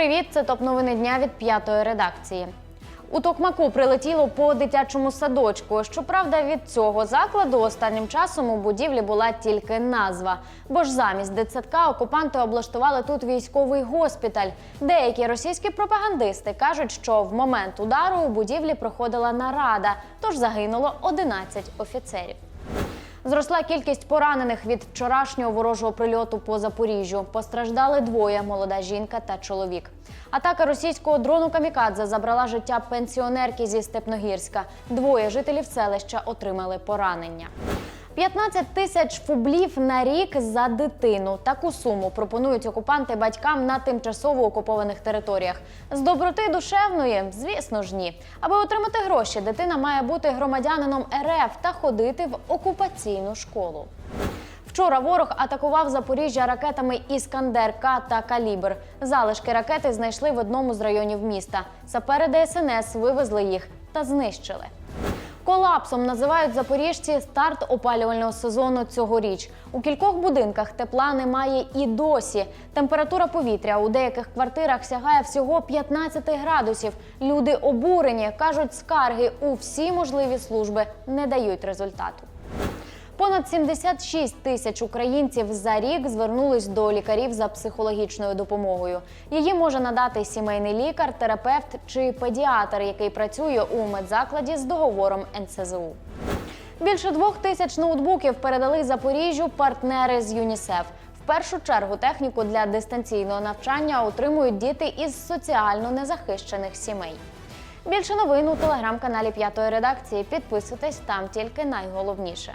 Привіт, це топ новини дня від п'ятої редакції. У Токмаку прилетіло по дитячому садочку. Щоправда, від цього закладу останнім часом у будівлі була тільки назва. Бо ж замість дитсадка окупанти облаштували тут військовий госпіталь. Деякі російські пропагандисти кажуть, що в момент удару у будівлі проходила нарада, тож загинуло 11 офіцерів. Зросла кількість поранених від вчорашнього ворожого прильоту по Запоріжжю. Постраждали двоє молода жінка та чоловік. Атака російського дрону Камікадзе забрала життя пенсіонерки зі Степногірська. Двоє жителів селища отримали поранення. 15 тисяч фублів на рік за дитину. Таку суму пропонують окупанти батькам на тимчасово окупованих територіях. З доброти душевної, звісно ж, ні. Аби отримати гроші, дитина має бути громадянином РФ та ходити в окупаційну школу. Вчора ворог атакував Запоріжжя ракетами Іскандер К та Калібр. Залишки ракети знайшли в одному з районів міста. Сапери ДСНС вивезли їх та знищили. Колапсом називають запоріжці старт опалювального сезону цьогоріч. У кількох будинках тепла немає і досі. Температура повітря у деяких квартирах сягає всього 15 градусів. Люди обурені кажуть, скарги у всі можливі служби не дають результату. Понад 76 тисяч українців за рік звернулись до лікарів за психологічною допомогою. Її може надати сімейний лікар, терапевт чи педіатр, який працює у медзакладі з договором НСЗУ. Більше двох тисяч ноутбуків передали Запоріжжю партнери з ЮНІСЕФ. В першу чергу техніку для дистанційного навчання отримують діти із соціально незахищених сімей. Більше новин у телеграм-каналі П'ятої редакції. Підписуйтесь там тільки найголовніше.